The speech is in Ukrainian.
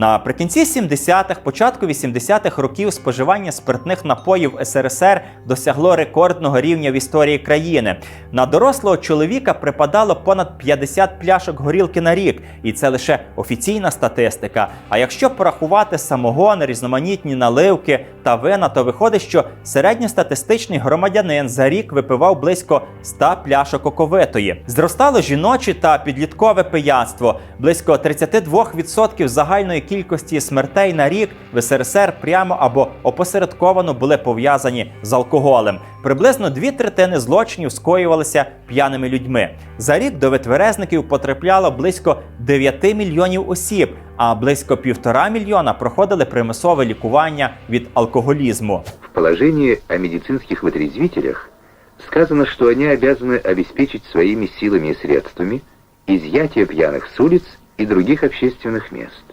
Наприкінці 70-х, початку 80-х років споживання спиртних напоїв СРСР досягло рекордного рівня в історії країни. На дорослого чоловіка припадало понад 50 пляшок горілки на рік, і це лише офіційна статистика. А якщо порахувати самогон, різноманітні наливки та вина, то виходить, що середньостатистичний громадянин за рік випивав близько 100 пляшок оковитої. Зростало жіноче та підліткове пияцтво. Близько 32% загальної кількості смертей на рік в СРСР прямо або опосередковано були пов'язані з алкоголем. Приблизно дві третини злочинів скоювалися п'яними людьми. За рік до витверезників потрапляло близько 9 мільйонів осіб, а близько півтора мільйона проходили примусове лікування від алкоголізму. В положении о медицинских вытрезвителях сказано, что они обязаны обеспечить своими силами и средствами изъятие пьяных с улиц и других общественных мест.